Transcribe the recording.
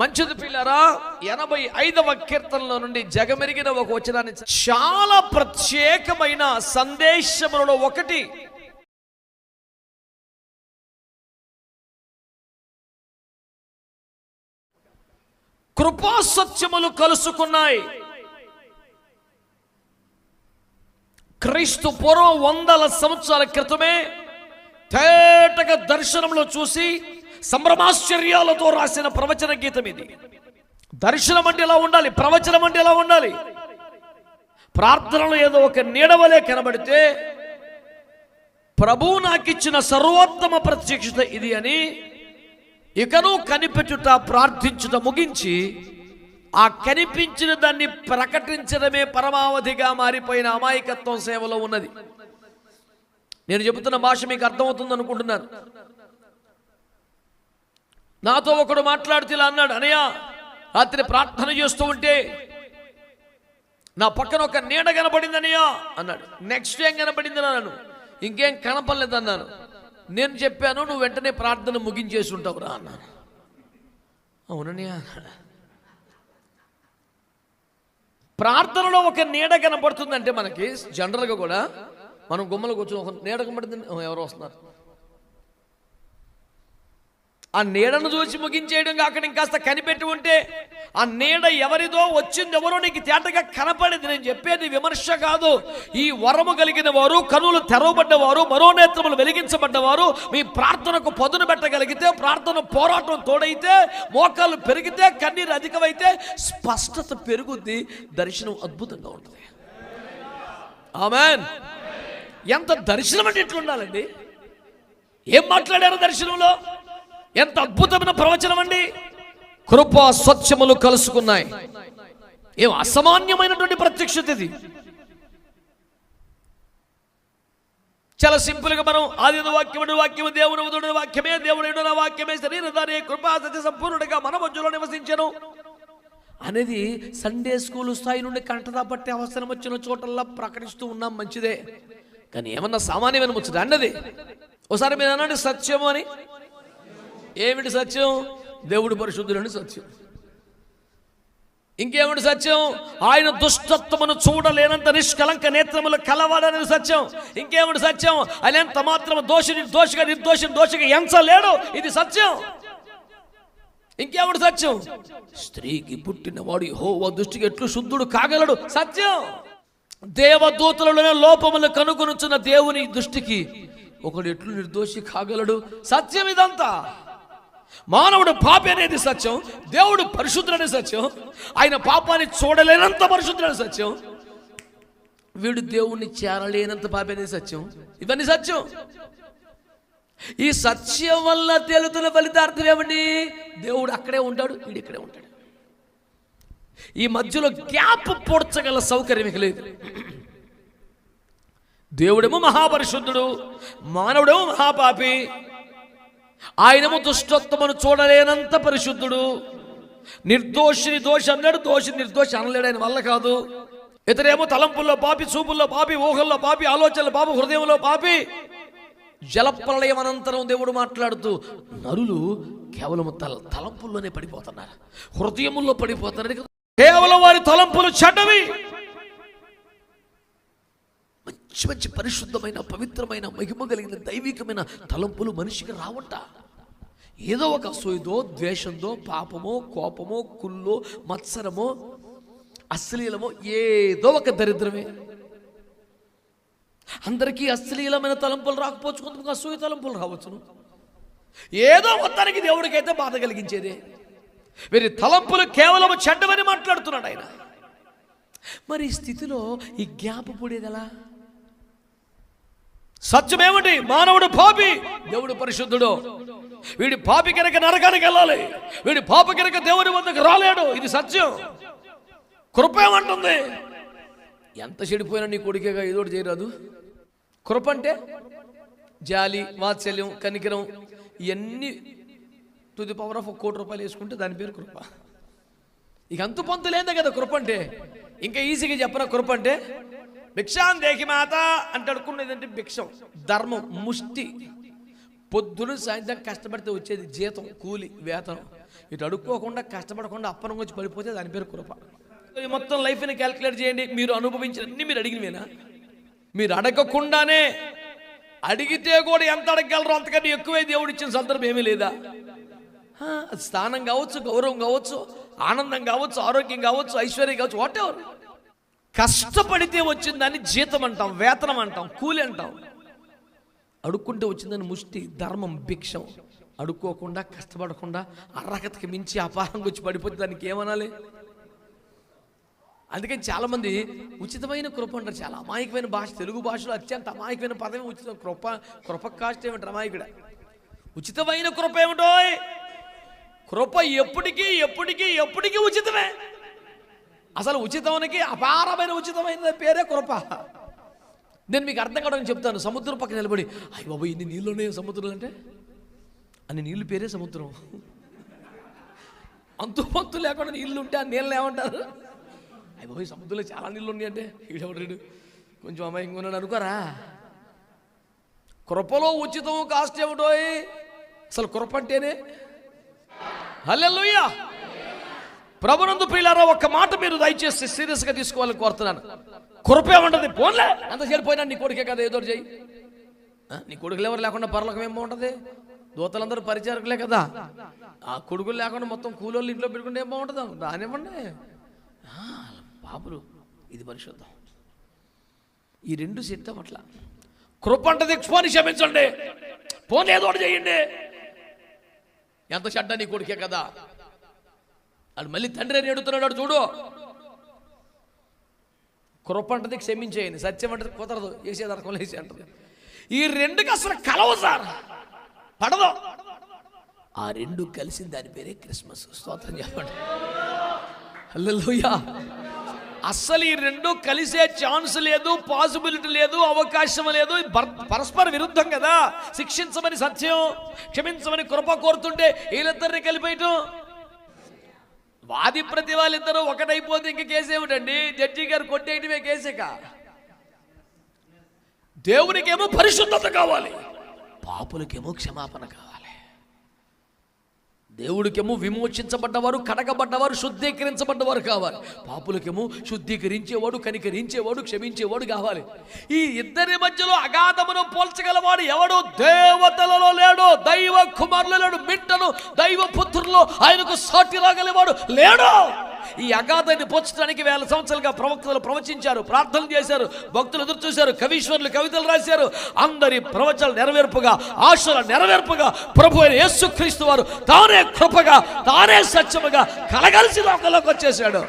మంచిది పిల్లరా? ఎనభై ఐదవ కీర్తనలో నుండి జగమెరిగిన ఒక వచనాన్ని చాలా ప్రత్యేకమైన సందేశములలో ఒకటి. కృపా సత్యములు కలుసుకున్నాయి. క్రీస్తు పూర్వం వందల సంవత్సరాల క్రితమే తేటగా దర్శనంలో చూసి సంభ్రమాశ్చర్యాలతో రాసిన ప్రవచన గీతం ఇది. దర్శనం అంటే ఎలా ఉండాలి? ప్రవచనం అంటే ఎలా ఉండాలి? ప్రార్థనలో ఏదో ఒక నీడవలే కనబడితే ప్రభువు నాకిచ్చిన సర్వోత్తమ ప్రత్యక్షత ఇది అని ఇకను కనిపెట్టుట ప్రార్థించుట ముగించి ఆ కనిపించిన దాన్ని ప్రకటించడమే పరమావధిగా మారిపోయిన అమాయకత్వం సేవలో ఉన్నది. నేను చెబుతున్న భాష మీకు అర్థమవుతుంది అనుకుంటున్నాను నాతో ఒకడు మాట్లాడితే ఇలా అన్నాడు అనయ్య రాత్రి ప్రార్థన చేస్తూ ఉంటే నా పక్కన ఒక నీడ కనపడింది అనయ్య అన్నాడు. నెక్స్ట్ ఏం కనపడింది అన్నాను. ఇంకేం కనపడలేదు అన్నాను. నేను చెప్పాను నువ్వు వెంటనే ప్రార్థన ముగించేసి ఉంటావురా అన్నాను. అవునన్నయ్య అన్నాడు. ప్రార్థనలో ఒక నీడ కనపడుతుందంటే మనకి జనరల్గా కూడా మనం గుమ్మలు కూర్చొని ఒక నీడ కనపడుతుంది ఎవరు వస్తున్నారు. ఆ నీడను చూసి ముగించేయడం కాకుండా ఇంకాస్త కనిపెట్టి ఉంటే ఆ నీడ ఎవరిదో వచ్చింది ఎవరో నీకు తేటగా కనపడేది. నేను చెప్పేది విమర్శ కాదు. ఈ వరము కలిగిన వారు కనులు తెరవబడ్డవారు మనోనేత్రములు వెలిగించబడ్డవారు మీ ప్రార్థనకు పదును పెట్టగలిగితే ప్రార్థన పోరాటం తోడైతే మోకాలు పెరిగితే కన్నీరు అధికమైతే స్పష్టత పెరుగుద్ది దర్శనం అద్భుతంగా ఉంటుంది. ఆమెన్. ఎంత దర్శనం అంటే ఎట్లుండాలండి ఏం మాట్లాడారు దర్శనంలో? ఎంత అద్భుతమైన ప్రవచనం అండి. కృప స్వచ్ఛములు కలుసుకున్నాయి. ఏం అసామాన్యమైనటువంటి ప్రత్యక్షత ఇది. చాలా సింపుల్గా మనం ఆది వాక్యముడు వాక్యము దేవుని ఉదుడు వాక్యమే దేవుడు నా వాక్యమే శరీరధారి కృపా సత్య సంపూర్ణుడిగా మన మధ్యలో నివసించను. అనేది సండే స్కూల్ స్థాయి నుండి కంటదా పట్టే అవసరం వచ్చిన చోటల్లా ప్రకటిస్తూ ఉన్నాం మంచిదే. కానీ ఏమన్నా సామాన్యమైన ముచ్చట అన్నది. ఒకసారి మీరు అనండి సత్యము అని. ఏమిటి సత్యం? దేవుడు పరిశుద్ధులని సత్యం. ఇంకేమిటి సత్యం? ఆయన దుష్టత్వమును చూడలేనంత నిష్కలంక నేత్రములు కలవాడనేది సత్యం. ఇంకేమిటి సత్యం? ఆయన ఎంత మాత్రం దోషి నిర్దోషిగా నిర్దోషిని దోషిగా ఎంచలేడు. ఇది సత్యం. ఇంకేమిటి సత్యం? స్త్రీకి పుట్టినవాడు హోవ దృష్టికి ఎట్లు శుద్ధుడు కాగలడు? సత్యం. దేవదూతలలోనే లోపములు కనుగొనుచున్న దేవుని దృష్టికి ఒకడు ఎట్లు నిర్దోషి కాగలడు? సత్యం ఇదంతా. మానవుడు పాపి అనేది సత్యం దేవుడు పరిశుద్ధుడనే సత్యం ఆయన పాపాన్ని చూడలేనంత పరిశుద్ధుడనే సత్యం. వీడు దేవుణ్ణి చేరలేనంత పాపి అనేది సత్యం. ఇవన్నీ సత్యం. ఈ సత్యం వల్ల తేలుతున్న ఫలితార్థం ఏమండి? దేవుడు అక్కడే ఉంటాడు వీడు ఇక్కడే ఉంటాడు. ఈ మధ్యలో గ్యాప్ పొడ్చగల సౌకర్యం ఇక లేదు. దేవుడేమో మహాపరిశుద్ధుడు మానవుడేమో మహాపాపి ఆయనము దుష్టత్వమును చూడలేనంత పరిశుద్ధుడు. నిర్దోషిని దోషి అన్నాడు దోషి నిర్దోషి అనలేడు ఆయన వల్ల కాదు. ఇతరేమో తలంపుల్లో పాపి చూపుల్లో పాపి ఊహల్లో పాపి ఆలోచనలో పాపి హృదయంలో పాపి. జలప్రలయం అనంతరం దేవుడు మాట్లాడుతూ నరులు కేవలం తల తలంపుల్లోనే పడిపోతున్నారు. హృదయముల్లో పడిపోతున్నారు. కేవలం వారి తలంపులు చెడ్డవి. మంచి మంచి పరిశుద్ధమైన పవిత్రమైన మహిమ కలిగిన దైవికమైన తలంపులు మనిషికి రావట. ఏదో ఒక అసూయదో ద్వేషంతో పాపమో కోపమో కుల్లో మత్సరమో అశ్లీలమో ఏదో ఒక దరిద్రమే. అందరికీ అశ్లీలమైన తలంపులు రాకపోవచ్చు కొంతమంది అసూయ తలంపులు రావచ్చును. ఏదో మొత్తానికి దేవుడికైతే బాధ కలిగించేదే. వీరి తలంపులు కేవలం చెడ్డమని మాట్లాడుతున్నాడు ఆయన. మరి ఈ స్థితిలో ఈ గ్యాప్ ఎలా సత్యమేమిటి మానవుడు పాపి. దేవుడు పరిశుద్ధుడు. వీడి పాపి కనుక నరకానికి వెళ్ళాలి. వీడి పాప కనుక దేవుడి వద్దకు రాలేడు. ఇది సత్యం. కృపేమంటుంది? ఎంత చెడిపోయినా నీ కొడుకేగా ఏదో ఒకటి చేయరాదు. కృప అంటే జాలి వాత్సల్యం కనికరం ఇవన్నీ టు ది పవర్ ఆఫ్ ఒక కోటి రూపాయలు వేసుకుంటే దాని పేరు కృప. ఇక అంతు పొంతు కదా కృప అంటే ఇంకా ఈజీగా చెప్పరా కృప అంటే భిక్షాం దేహి మాత అంటే అడుక్కునేదంటే భిక్షం? ధర్మం ముష్టి. పొద్దున సాయంత్రం కష్టపడితే వచ్చేది జీతం కూలి వేతనం. ఇటు అడుక్కోకుండా కష్టపడకుండా అప్పనం వచ్చి పడిపోతే దాని పేరు కృప. మొత్తం లైఫ్ని క్యాల్కులేట్ చేయండి మీరు అనుభవించినన్ని మీరు అడిగినవేనా? మీరు అడగకుండానే అడిగితే కూడా ఎంత అడగగలరో అంతకన్నా ఎక్కువే దేవుడు ఇచ్చిన సందర్భం ఏమీ లేదా? స్థానం కావచ్చు గౌరవం కావచ్చు ఆనందం కావచ్చు ఆరోగ్యం కావచ్చు ఐశ్వర్యం కావచ్చు వాట్ ఎవర్ కష్టపడితే వచ్చిందని జీతం అంటాం వేతనం అంటాం కూలి అంటాం. అడుక్కుంటే వచ్చిందని ముష్టి ధర్మం భిక్షం. అడుక్కోకుండా కష్టపడకుండా అర్హతకి మించి అపారం వచ్చి పడిపోతే దానికి ఏమనాలి? అందుకని చాలామంది ఉచితమైన కృప అంటారు చాలా. అమాయకమైన భాష తెలుగు భాషలో అత్యంత అమాయకమైన పదవి ఉచిత. కృప కృప కాస్ట్ ఏమిటి అమాయకుడ ఉచితమైన కృప ఏమిటో కృప ఎప్పటికీ ఎప్పటికీ ఎప్పటికీ ఉచితమే. అసలు ఉచితమునికి అపారమైన ఉచితమైన పేరే కృప. నేను మీకు అర్థం కావడం చెప్తాను సముద్రం పక్కన నిలబడి అయ్య బాబు ఇన్ని నీళ్ళు ఉన్నాయి సముద్రం అంటే? అన్ని నీళ్ళు పేరే సముద్రం. అంతు పంతు లేకుండా నీళ్ళు ఉంటే ఆ నీళ్ళు ఏమంటారు? అయ్య బాబు ఈ సముద్రంలో చాలా నీళ్ళు ఉన్నాయంటే ఈడెవడు కొంచెం అమాయంగా ఉన్నాడు అనుకోరా? కృపలో ఉచితం కాస్ట్ ఏమిటో అసలు కృప అంటేనే? హల్లెలూయా! ప్రభునందు ప్రియులారా ఒక్క మాట మీరు దయచేసి సీరియస్గా తీసుకోవాలని కోరుతున్నాను. కృప ఏమంటది పోన్లే. అంత చెడిపోయినా నీ కొడుకే కదా ఏదో చేయి నీ కొడుకులు ఎవరు లేకుండా పరలోకం ఏం బాగుంటుంది? దూతలందరూ పరిచారకులే కదా. ఆ కొడుకులు లేకుండా మొత్తం కూలోళ్ళు ఇంట్లో పెట్టుకుంటే ఏం బాగుంటుంది? దానివ్వండి బాబులు ఇది పరిశుద్ధం. ఈ రెండు సెట్ అట్లా కృప అంటది పోని క్షమించండి. పోనీ ఏదో ఒకటి చేయండి ఎంత చెడ్డ నీ కొడుకే కదా. వాళ్ళు మళ్ళీ తండ్రి అని అడుగుతున్నాడు చూడు. కృప అంటది క్షమించేయండి. సత్యం అంటది కుదరదు. వేసేది అర్థం వేసి అంటది. ఈ రెండుకి అసలు కలవు సార్. పడదు. ఆ రెండు కలిసి దాని పేరే క్రిస్మస్. స్తోత్రం చెప్పండి. హల్లెలూయా. అస్సలు ఈ రెండు కలిసే ఛాన్స్ లేదు పాసిబిలిటీ లేదు అవకాశం లేదు. పరస్పర విరుద్ధం కదా. శిక్షించమని సత్యం క్షమించమని కృప కోరుతుంటే వీళ్ళిద్దరిని కలిపేయటం. వాది ప్రతి వాళ్ళిద్దరూ ఒకటైపోతే ఇంక కేసు ఏమిటండి? జడ్జి గారు కొట్టేయటమే కేసేక దేవునికేమో పరిశుద్ధత కావాలి. పాపులకేమో క్షమాపణ కావాలి. దేవుడికేమో విమోచించబడ్డవారు కడగబడ్డవారు శుద్ధీకరించబడ్డవారు కావాలి. పాపులకేమో శుద్ధీకరించేవాడు కనికరించేవాడు క్షమించేవాడు కావాలి. ఈ ఇద్దరి మధ్యలో అగాధమును పోల్చగలవాడు ఎవడు దేవతలలో లేడు దైవ కుమారులు లేడు మిట్టను దైవ పుత్రుల్లో ఆయనకు సాటి రాగలేవాడు లేడు. ఈ అగాధాన్ని పోల్చడానికి వేల సంవత్సరాలుగా ప్రవక్తలు ప్రవచించారు ప్రార్థనలు చేశారు భక్తులు ఎదురు చూశారు కవీశ్వరులు కవితలు రాశారు. అందరి ప్రవచనాలు నెరవేర్పుగా ఆశల నెరవేర్పుగా ప్రభు అయిన యేసుక్రీస్తు వారు తానే కృపగా తానే సత్యముగా కలగలిసి లోకంలోకి వచ్చేసాడు